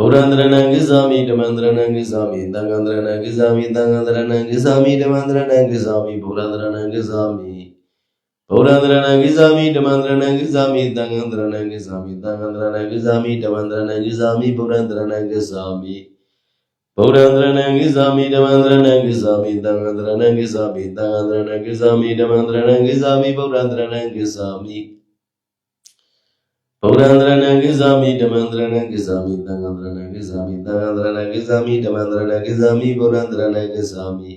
ဗုဒ္ဓံတရဏံကိသာမိဓမ္မံတရဏံကိသာမိ ဗုဒ္ဓံတရဏံကိသာမိဗုဒ္ဓံတရဏံကိသာမိဓမ္မံတရဏံကိသာမိသံဃံတရဏံကိသာမိသံဃံတရဏံကိသာမိဓမ္မံတရဏံကိသာမိဗုဒ္ဓံတရဏံကိသာမိ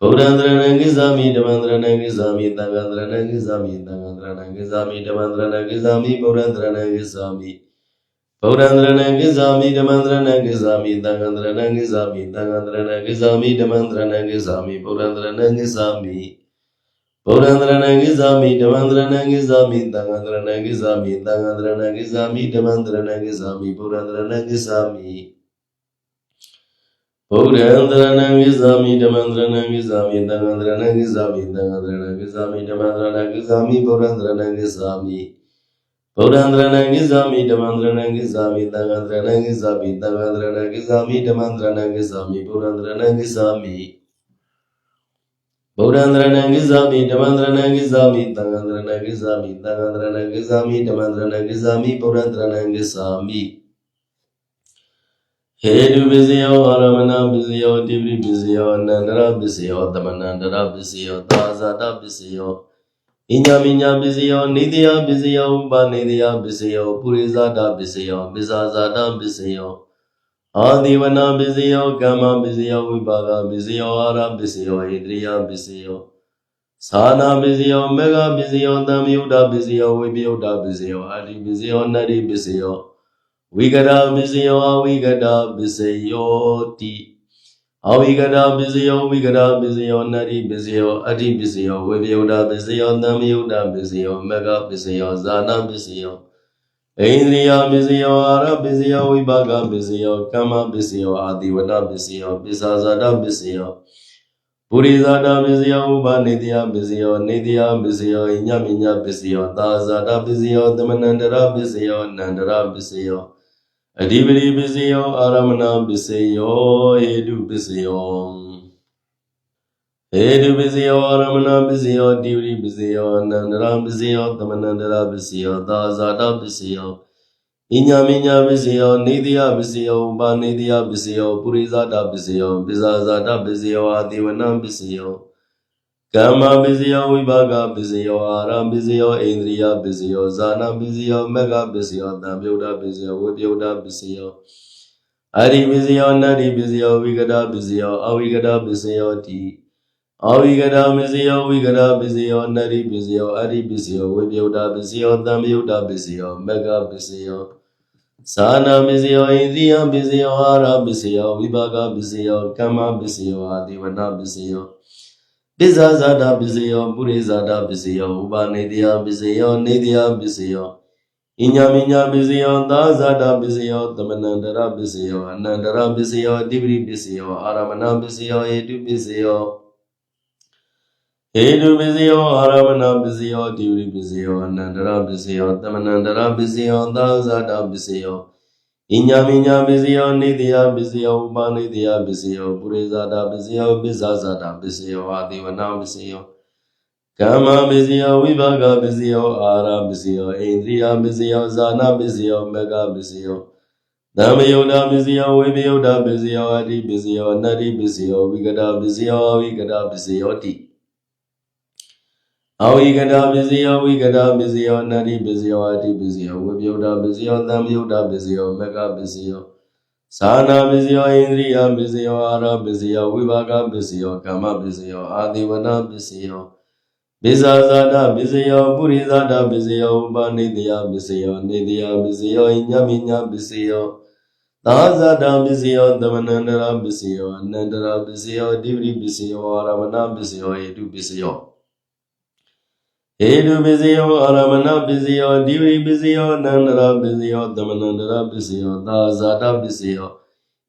ဗုဒ္ဓံတရဏံကိသာမိဓမ္မံတရဏံကိသာမိသံဃံတရဏံကိသာမိသံဃံတရဏံကိသာမိဓမ္မံတရဏံကိသာမိဗုဒ္ဓံတရဏံကိသာမိဗုဒ္ဓံတရဏံကိသာမိဓမ္မံတရဏံကိသာမိသံဃံတရဏံကိသာမိသံဃံတရဏံကိသာမိဓမ္မံတရဏံကိသာမိဗုဒ္ဓံတရဏံကိသာမိဗုဒ္ဓံတရဏံကိသာမိဓမ္မံတရဏံကိသာမိသံဃံတရဏံကိသာမိသံဃံတရဏံကိသာမိဓမ္မံတရဏံကိသာမိဗုဒ္ဓံတရဏံကိသာမိဗုဒ္ဓံတရဏံကိသာမိဓမ္မံတရဏံကိသာမိသံဃံတရဏံကိသာမိသံဃံတရဏံကိသာမိဓမ္မံတရဏံကိသာမိဗုဒ္ဓံတရဏံကိသာမိဗုဒ္ဓံတရဏံကိသာမိဓမ္မံတရဏံကိသာမိသံဃံတရဏံကိသာမိသံဃံတရဏံကိသာမိဓမ္မံတရဏံကိသာမိဗုဒ္ဓံတရဏံကိသာမိဗုဒ္ဓံတရဏံကိသာမိဓမ္မံတရဏံကိသာမိသံဃံတရဏံကိသာမိသံဃံတရဏံကိသာမိဓမ္မံတရဏံကိသာမိဗုဒ္ဓံတရဏံကိသာမိဗုဒ္ဓံတရဏံကိသာမိဓမ္မံတရဏံကိသာမိသံဃံတရဏံကိသာမိသံဃံတ ဗုဒ္ဓံတရဏံကိသာမိဗုဒ္ဓံတရဏံကိသာမိဓမ္မံတရဏံကိသာမိသံဃံတရဏံကိသာမိသံဃံတရဏံကိသာမိဓမ္မံတရဏံကိသာမိဗုဒ္ဓံတရဏံကိသာမိဟေတုပစ္စယောအာရမဏပစ္စယောတိပိပစ္စယောအနန္တရပစ္စယောသမဏန္တရပစ္စယောသာဇာတပစ္စယောဣညာမိညာပစ္စယောနေတယပစ္စယောဥပနေတယပစ္စယောပုရိဇာတပစ္စယောပစ္ဆာဇာတပစ္စယော အာဒီဝနာပစ္စယောကမ္မပစ္စယောဝိပါကပစ္စယောအာရပစ္စယောဣတရိယပစ္စယောသာနာပစ္စယောမေဃပစ္စယောသံယုဒ္ဓပစ္စယောဝိပယုဒ္ဓပစ္စယောအာတိပစ္စယောနတ္တိပစ္စယောဝိကရပစ္စယောအဝိကရပစ္စယောတိအဝိကရပစ္စယောဝိကရပစ္စယောနတ္တိပစ္စယောအတ္တိပစ္စယောဝိပယုဒ္ဓပစ္စယောသံယုဒ္ဓပစ္စယောမေဃပစ္စယောဇာနာပစ္စယော အိန္ဒိယပစ္စယောအာရပစ္စယောဝိပါကပစ္စယောကမ္မပစ္စယောအာတိဝတပစ္စယောပစ္ဆာဇာတပစ္စယောပုရိဇာတပစ္စယောဥပနေတယပစ္စယောနေတယပစ္စယောညမညပစ္စယောသာဇာတပစ္စယောသမဏန္တရပစ္စယောနန္တရပစ္စယောအဓိပတိပစ္စယောအာရမဏပစ္စယောဟေတုပစ္စယော ဟေတုပစ္စယောအာရမဏပစ္စယောတိဝိပစ္စယောအနန္တရပစ္စယောသမဏန္တရပစ္စယောသာဇာတပစ္စယောဣညာမိညာပစ္စယောနေတယပစ္စယောဥပနေတယပစ္စယောပုရိဇာတပစ္စယောပစ္ဆာဇာတပစ္စယောအာတိဝနပစ္စယောကမ္မပစ္စယောဝိပါကပစ္စယောအာရပစ္စယောအိန္ဒြိယပစ္စယောဇာနာပစ္စယောမေဃပစ္စယောတံပြုတ်တပစ္စယောဝိပယုတ်တပစ္စယောအာရိပစ္စယောနတ္တိပစ္စယောဝိကတပစ္စယောအဝိကတပစ္စယောတိ အဝိကရာမစ္စယောဝိကရာပစ္စယောနရိပစ္စယောအရိပစ္စယောဝိပယုဒ္ဓပစ္စယောသံယုဒ္ဓပစ္စယောမဂ္ဂပစ္စယောသာနာပစ္စယောဣန္ဒိယပစ္စယောအာရပစ္စယောဝိပါကပစ္စယောကမ္မပစ္စယောအာဒီဝနပစ္စယောပစ္ဆာဇာတပစ္စယောပုရိဇာတပစ္စယောဥပနေတယပစ္စယောနေတယပစ္စယောဣညာမိညာပစ္စယောသာဇာတပစ္စယောသမဏန္တရပစ္စယောအနန္တရပစ္စယောအတိပရိပစ္စယောအာရမဏပစ္စယောဧတုပစ္စယော Edu bizio, Haramana bizio, Duri bizio, Nandara bizio, Tamanandara bizio, Dazada bizio. Inyaminya bizio, Nidya bizio, Upanidya bizio, Purizada bizio, Bizazada bizio, Adivana bizio. Kama bizio, Vivaga bizio, Ara bizio, Indriya bizio, Zana bizio, Mega bizio. Dhammayoda bizio, Vivayoda bizio, Adi bizio, Nadi bizio, Vigada bizio, Vigada bizio, Ti. အာတိဝနာပစ္စယောကမ္မပစ္စယောဝိပါကပစ္စယောအာရပစ္စယောဣန္ဒြိယပစ္စယောဇာနာပစ္စယောမေဃပစ္စယောဓမ္မယုဒပစ္စယောဝိပယုဒပစ္စယောအတ္တိပစ္စယောနတ္တိပစ္စယောဝိကတပစ္စယောအဝိကတပစ္စယောတိအဝိကတာပစ္စယောဝိကတာပစ္စယောနတ္တိပစ္စယောအတ္တိပစ္စယောဝိပယုဒ္ဓပစ္စယောသံယုဒ္ဓပစ္စယောမကပစ္စယောသာနာပစ္စယောဣန္ဒြိယပစ္စယောအာရပစ္စယောဝိပါကပစ္စယောကာမပစ္စယောအာဒီဝနာပစ္စယောပိဇာဇာတပစ္စယောပုရိဇာတပစ္စယောဥပနိတယပစ္စယောနေတယပစ္စယောဣညမိညပစ္စယောသာဇာတပစ္စယောသမဏန္တရပစ္စယောအနန္တရပစ္စယောအဓိပတိပစ္စယောအာရမဏပစ္စယောဟေတုပစ္စယော ဟေတုပစ္စယောအာရမဏပစ္စယောဒီဝိပစ္စယောနန္ဒရာပစ္စယောသမဏန္ဒရာပစ္စယောသာဇာတပစ္စယော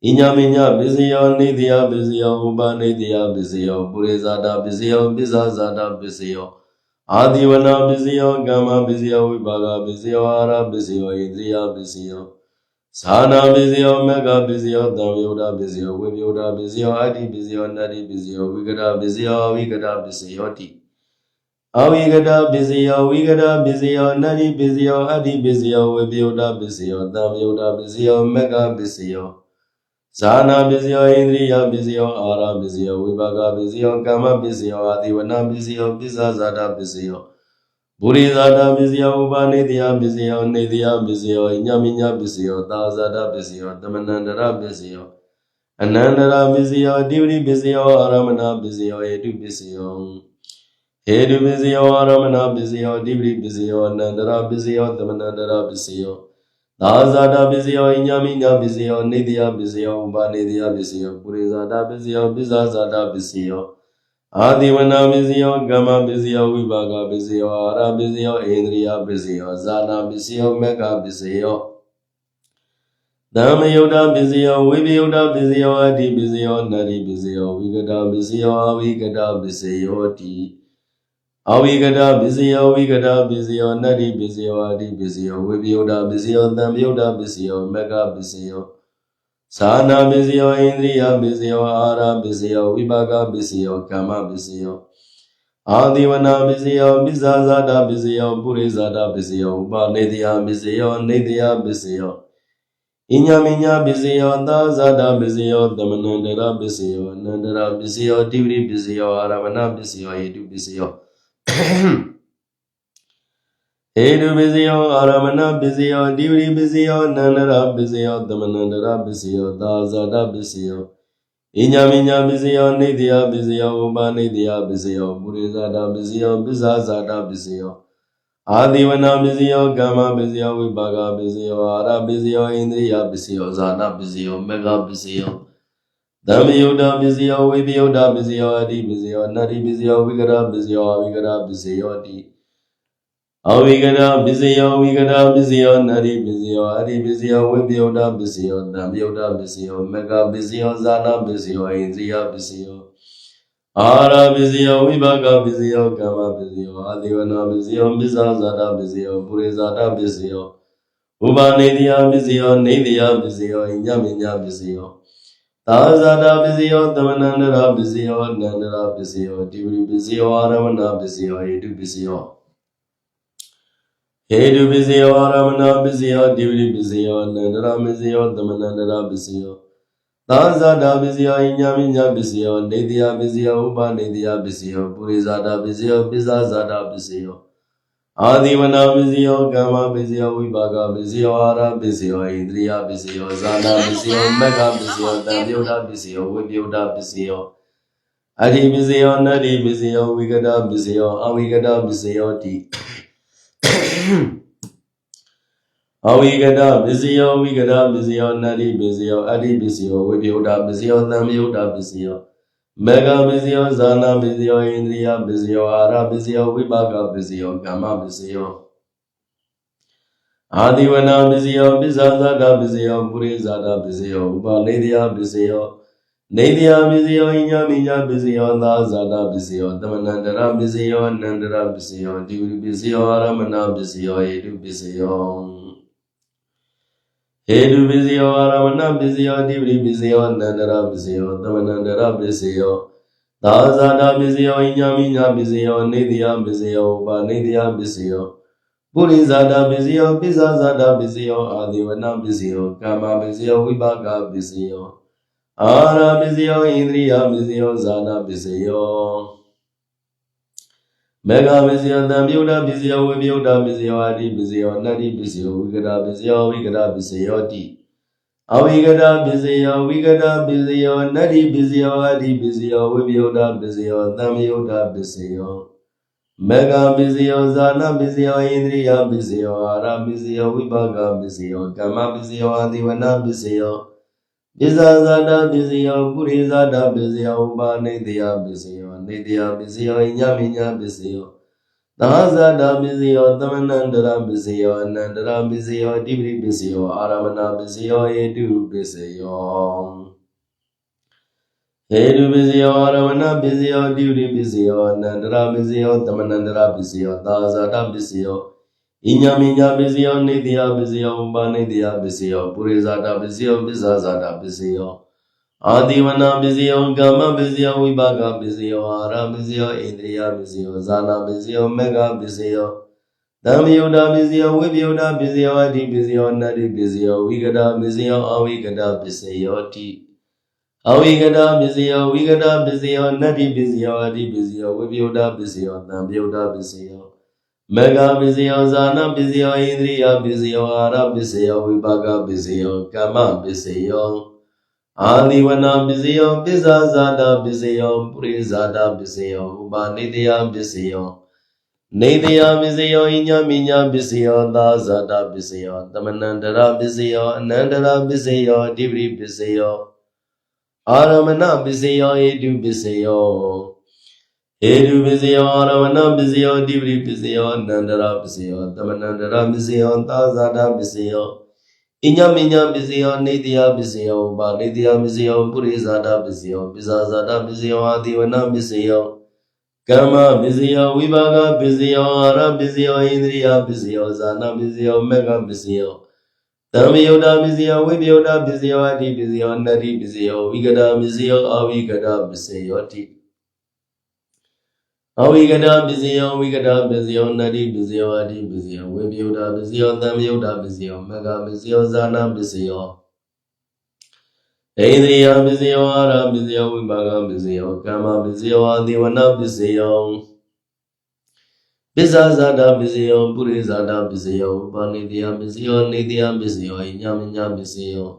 ဣညာမိညာပစ္စယောနေတယပစ္စယောဥပနေတယပစ္စယောပုရိဇာတပစ္စယောပစ္ဆာဇာတပစ္စယောအာဒီဝနာပစ္စယောကမ္မပစ္စယောဝိပါကပစ္စယောအာရပစ္စယောဣန္ဒြိယပစ္စယောသာနာပစ္စယောမကပစ္စယောသံယုဒပစ္စယောဝိပယုဒပစ္စယောအတ္တိပစ္စယောနတ္တိပစ္စယောဝိကတပစ္စယောအဝိကတပစ္စယောတိ အဝိကတပစ္စယောဝိကတပစ္စယောနတ္တိပစ္စယောအတ္တိပစ္စယောဝိပယုဒပစ္စယောသံယုဒပစ္စယောမကပစ္စယောဇာနာပစ္စယောဣန္ဒြိယပစ္စယောအာရပစ္စယောဝိပါကပစ္စယောကာမပစ္စယောအာတိဝနာပစ္စယောပစ္ဆဇာတာပစ္စယောဘုရိဇာတာပစ္စယောဥပနိတယပစ္စယောနေတယပစ္စယောညမိညပစ္စယောသာဇာတာပစ္စယောတမနန္တရပစ္စယောအနန္တရပစ္စယောအတိဝိပစ္စယောအာရမဏပစ္စယောယေတုပစ္စယော ဟေတုပစ္စယောအာရမဏပစ္စယောအတိဝိပစ္စယောအနန္တရပစ္စယောတမနန္တရပစ္စယောသာဇာတာပစ္စယောညမိညပစ္စယောနေတယပစ္စယောဥပနေတယပစ္စယောပုရိဇာတာပစ္စယောပစ္ဆဇာတာပစ္စယောအာဒီဝနာပစ္စယောကမ္မပစ္စယောဝိပါကပစ္စယောအာရပစ္စယောဣန္ဒြိယပစ္စယောဇာနာပစ္စယောမေကပစ္စယောသမယုဒပစ္စယောဝိပယုဒပစ္စယောအတ္တိပစ္စယောနတ္တိပစ္စယောဝိကတပစ္စယောအဝိကတပစ္စယောတိ အဝိကတပစ္စယောဝိကတပစ္စယောနတ္တိပစ္စယောအတ္တိပစ္စယောဝိပယုဒပစ္စယောသမယုဒပစ္စယောမေကပစ္စယောသာနာပစ္စယောဣန္ဒြိယပစ္စယောအာရပစ္စယောဝိပါကပစ္စယောကမ္မပစ္စယောအာဒီဝနာပစ္စယောပိဇာဇာတာပစ္စယောပုရိဇာတာပစ္စယောဥပနေတယပစ္စယောနေတယပစ္စယောဣညာမိညာပစ္စယောသာဇာတာပစ္စယောသမနန္တရပစ္စယောအနန္တရပစ္စယောတိဝိပစ္စယောအာရမဏပစ္စယောယေတုပစ္စယော ဟေတုပစ္စယောအာရမဏပစ္စယောတိဝိပစ္စယောအနန္တရပစ္စယောသမနန္တရပစ္စယောသာဇာတာပစ္စယောဣညာမိညာပစ္စယောနေတယပစ္စယောဥပနေတယပစ္စယောပုရိဇာတာပစ္စယောပစ္ဆာဇာတာပစ္စယောအာဒီဝနာပစ္စယောကမ္မပစ္စယောဝိပါကပစ္စယောအာရပစ္စယောဣန္ဒြိယပစ္စယောဇာနာပစ္စယောမေဃပစ္စယောသမယုဒပစ္စယောဝိပယုဒပစ္စယောအတိပစ္စယောနတ္တိပစ္စယောဝိကရပစ္စယောအဝိကရပစ္စယောတိအဝိကရပစ္စယောဝိကရပစ္စယောနတ္တိပစ္စယောအတိပစ္စယောဝိပယုဒပစ္စယောတံပယုဒပစ္စယောမေဃပစ္စယော Da biyoda biziyo we biyoda biziyo adi biziyo nadi biziyo vigara biziyo vigara biziyo adi. Avigada biziyo vigada biziyo nadi biziyo adi biziyo we biyoda biziyo da biyoda biziyo mega biziyo zana biziyo indriya biziyo. Ahara biziyo vibhaga biziyo kama biziyo adivana biziyo biza zada biziyo pure zada biziyo. Uba nidya biziyo nidya biziyo inya minya biziyo. သာဇာတာပစ္စယောသမဏန္တရာပစ္စယောအနန္တရာပစ္စယောတိဝိပစ္စယောအာရမဏပစ္စယောဟေတုပစ္စယောဟေတုပစ္စယောအာရမဏပစ္စယောတိဝိပစ္စယောအနန္တရာပစ္စယောသမဏန္တရာပစ္စယောသာဇာတာပစ္စယောညမညပစ္စယောနေတယပစ္စယောဥပနေတယပစ္စယောပုရိဇာတာပစ္စယောပစ္ဆာဇာတာပစ္စယော အာဒီဝနာပစ္စယောကမ္မပစ္စယောဝိပါကပစ္စယောအာရပစ္စယောဣန္ဒြိယပစ္စယောဇာနာပစ္စယောမက္ခပစ္စယောတံပြုဒ္ဓပစ္စယောဝိပယုဒ္ဓပစ္စယောအတ္တိပစ္စယောနတ္တိပစ္စယောဝိကတပစ္စယောအဝိကတပစ္စယောတိအဝိကတပစ္စယောဝိကတပစ္စယောနတ္တိပစ္စယောအတ္တိပစ္စယောဝိပယုဒ္ဓပစ္စယောတံပြုဒ္ဓပစ္စယော မေဃပစ္စယောဇာနာပစ္စယောဣန္ဒြိယပစ္စယောအာရပစ္စယောဝိပါကပစ္စယောကာမပစ္စယောအာဒီဝနာပစ္စယောပစ္ဆာဇာတာပစ္စယောပုရိဇာတာပစ္စယောဥပနေတယပစ္စယောနေတယပစ္စယောဣညာမိညာပစ္စယောသာဇာတာပစ္စယောတမနန္တရပစ္စယောအနန္တရပစ္စယောဒီဝိပစ္စယောအာရမဏပစ္စယောယေတုပစ္စယော ဟေတုပစ္စယောအာရမဏပစ္စယောအတိပတိပစ္စယောအနန္တရပစ္စယောသမဏန္တရပစ္စယောသာဇာတာပစ္စယောဣညာမိညာပစ္စယောနေတယပစ္စယောဥပနေတယပစ္စယောပုရိဇာတာပစ္စယောပိစ္ဆာဇာတာပစ္စယောအာဒီဝနပစ္စယောကာမပစ္စယောဝိပါကပစ္စယောအာရပစ္စယောဣန္ဒြိယပစ္စယောဇာနာပစ္စယော မေဃပစ္စယောတံပြုဒ္ဓပစ္စယောဝိပယုဒ္ဓပစ္စယောအာတိပစ္စယောနတ္တိပစ္စယောဝိကတာပစ္စယောဝိကတာပစ္စယောတိအဝိကတာပစ္စယောဝိကတာပစ္စယောနတ္တိပစ္စယောအာတိပစ္စယောဝိပယုဒ္ဓပစ္စယောတံယုဒ္ဓပစ္စယောမေဃပစ္စယောဇာနာပစ္စယောဣန္ဒြိယပစ္စယောအာရပစ္စယောဝိပါကပစ္စယောကမ္မပစ္စယောအာဒီဝနာပစ္စယောပစ္ဆာဇာတာပစ္စယောပုရိဇာတာပစ္စယောဥပါနေတယပစ္စယော နေတယပစ္စယောဣညမိညာပစ္စယောသာဇာတာပစ္စယောသမဏန္တရပစ္စယောအနန္တရပစ္စယောတိပတိပစ္စယောအာရမဏပစ္စယောဧတုပစ္စယောဟေတုပစ္စယောအာရမဏပစ္စယောတိပတိပစ္စယောအနန္တရပစ္စယောသမဏန္တရပစ္စယောသာဇာတာပစ္စယောဣဣညာမိညာပစ္စယောနေတယပစ္စယောဥပါနေတယပစ္စယောပုရိဇာတပစ္စယောပစ္ဆာဇာတပစ္စယော အာတိဝနာပစ္စယောကာမပစ္စယောဝိပါကပစ္စယောအာရပစ္စယောဣန္ဒြိယပစ္စယောဇာနာပစ္စယောမေဃပစ္စယောသံယုဒပစ္စယောဝိပယုဒပစ္စယောအတ္တိပစ္စယောနတ္တိပစ္စယောဝိကတပစ္စယောအဝိကတပစ္စယောတိအဝိကတပစ္စယောဝိကတပစ္စယောနတ္တိပစ္စယောအတ္တိပစ္စယောဝိပယုဒပစ္စယောသံယုဒပစ္စယောမေဃပစ္စယောဇာနာပစ္စယောဣန္ဒြိယပစ္စယောအာရပစ္စယောဝိပါကပစ္စယောကမ္မပစ္စယော အာဒီဝနာပစ္စယောပစ္ဆာဇာတာပစ္စယောပုရိဇာတာပစ္စယောဥပါနေတယပစ္စယောနေတယပစ္စယောဣညာမိညာပစ္စယောသာဇာတာပစ္စယောတမနန္တရပစ္စယောအနန္တရပစ္စယောအဓိပတိပစ္စယောအာရမဏပစ္စယောဧတုပစ္စယောဧတုပစ္စယောအာရမဏပစ္စယောအဓိပတိပစ္စယောအနန္တရပစ္စယောတမနန္တရပစ္စယောသာဇာတာပစ္စယော ဣညာမိညာပစ္စယောနေတယပစ္စယောဥပါနေတယပစ္စယောပုရိဇာတာပစ္စယောပစ္ဆာဇာတာပစ္စယောအာတိဝနပစ္စယောကမ္မပစ္စယောဝိပါကပစ္စယောအာရပစ္စယောဣန္ဒြိယပစ္စယောဇာနာပစ္စယောမေဃပစ္စယောတမယုဒပစ္စယောဝိပယုဒပစ္စယောအတ္တိပစ္စယောနတ္တိပစ္စယောဝိကတပစ္စယောအဝိကတပစ္စယောတိ အဝိကတပစ္စယောဝိကတပစ္စယောနတ္တိပစ္စယောအတ္တိပစ္စယောဝိပယုဒပစ္စယောတမယုဒပစ္စယောမေဃပစ္စယောဇာနာပစ္စယောဣန္ဒြိယပစ္စယောအာရပစ္စယောဝိပါကပစ္စယောကမ္မပစ္စယောအာဒီဝနပစ္စယောပစ္ဆာဇာတာပစ္စယောပုရိဇာတာပစ္စယောဥပါနေတယပစ္စယောနေတယပစ္စယောဣညာမညာပစ္စယော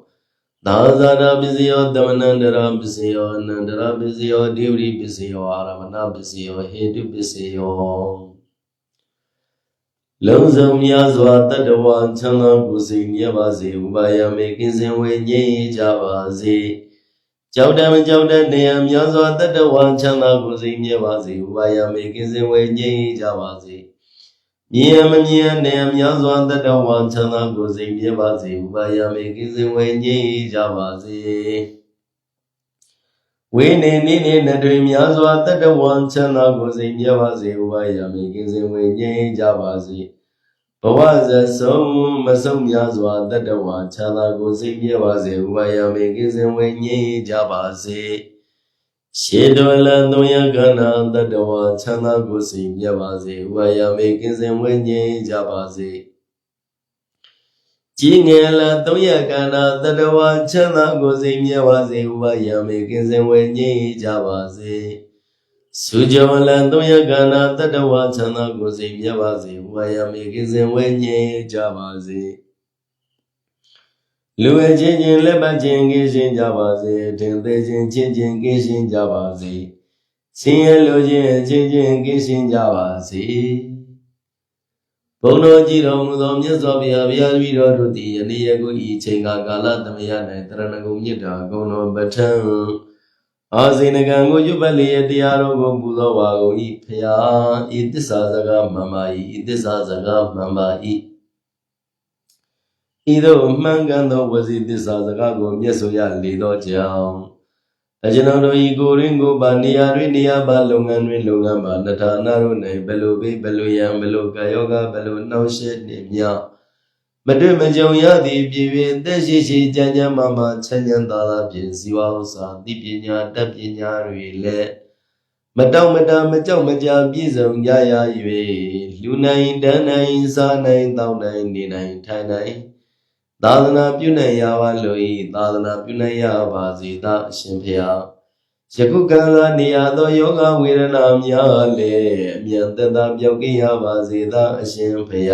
သာဇာတာပစ္စယောတမနန္တရာပစ္စယောအနန္တရာပစ္စယောဒေဝရိပစ္စယောအာရမဏပစ္စယောဟေတုပစ္စယောလုံးစုံများစွာတတ္တဝါချမ်းသာကိုယ်စိတ်မြတ်ပါစေဥပါယမေကင်းစင်ဝေငြိမ်းကြပါစေကြောက်တယ်မကြောက်တဲ့နေရာများစွာတတ္တဝါချမ်းသာကိုယ်စိတ်မြတ်ပါစေဥပါယမေကင်းစင်ဝေငြိမ်းကြပါစေ မြင်ရမမြင်ရနေရာများစွာတတ္တဝါချမ်းသာကိုယ်စိတ်မြတ်ပါစေဥပါယမေကင်းစင်ဝေငြိမ်းကြပါစေဝိနေနေနေနတွေများစွာတတ္တဝံချမ်းသာကိုယ်စိတ်မြတ်ပါစေဝါယမေကင်းစင်ဝေငြိမ်းကြပါစေဘဝဇဆုံးမဆုံးများစွာတတ္တဝါချမ်းသာကိုယ်စိတ်မြတ်ပါစေဝါယမေကင်းစင်ဝေငြိမ်းကြပါစေ ရှေတော်လသုံးရကနာတတ္တဝါချမ်းသာကိုယ်စိတ်မြတ်ပါစေဝါယမေကင်းစင်ဝေငြိမ်းကြပါစေကြီးငယ်လာသုံးရကနာတတဝါချမ်းသာကိုယ်စိတ်မြတ်ပါစေဥပယံမေကင်းစင်ဝေငြိမ်းကြပါစေစုကြဝလံသုံးရကနာတတဝါချမ်းသာကိုယ်စိတ်မြတ်ပါစေဥပယံမေကင်းစင်ဝေငြိမ်းကြပါစေ လူဝဲချင်းချင်းလက်ပတ်ချင်းကင်းရှင်းကြပါစေတင်သေးချင်းချင်းချင်းကင်းရှင်းကြပါစေဆင်းရဲလိုခြင်းအချင်းချင်းကင်းရှင်းကြပါစေဘုံတော်ကြည်တော်မူသောမြတ်စွာဘုရားဘုရားတပည့်တော်တို့သည်ယနေ့ယခုဤချိန်ကာကာလသမယ၌တရဏဂုံမြစ်တာဂုံတော်ပဋ္ဌံအာဇိနကံကိုရွတ်ပတ်လျက်တရားတော်ကိုပူဇော်ပါကုန်၏ဖျားဤသစ္စာစကားမှန်ပါ၏ဤသစ္စာစကားမှန်ပါ၏ ဤသို့မှန်ကန်သောဝစီသစ္စာစကားကိုမျက်ဆိုရလေသောကြောင့်အကျွန်ုပ်တို့ဤကိုရင်းကိုပါနေရာတွင်နေရာပါလုပ်ငန်းတွင်လုပ်ငန်းပါနထာနာတို့၌ဘယ်လိုပဲဘယ်လိုယံဘယ်လိုကာယောဂဘယ်လိုနှောင့်ယှက်နေမြမတွေ့မကြုံရသည့်ပြည်ပင်သက်ရှိရှိကြမ်းကြမ်းမာမာချမ်းချမ်းသာသာဖြင့်ဇီဝဥစ္စာသိပညာတတ်ပညာတွေလည်းမတောင့်မတမကြောက်မကြပြည့်စုံကြရ၍လူနိုင်တန်းနိုင်စားနိုင်တောင်းနိုင်နေနိုင်ထိုင်နိုင် သာသနာပြုနိုင်ရပါလို့ဤသာသနာပြုနိုင်ရပါစေသာအရှင်ဖေယယခုကံလာနေရသောယောဂဝေဒနာများလည်းအမြန်သက်သာပြောက်ကင်းရပါစေသာအရှင်ဖေယ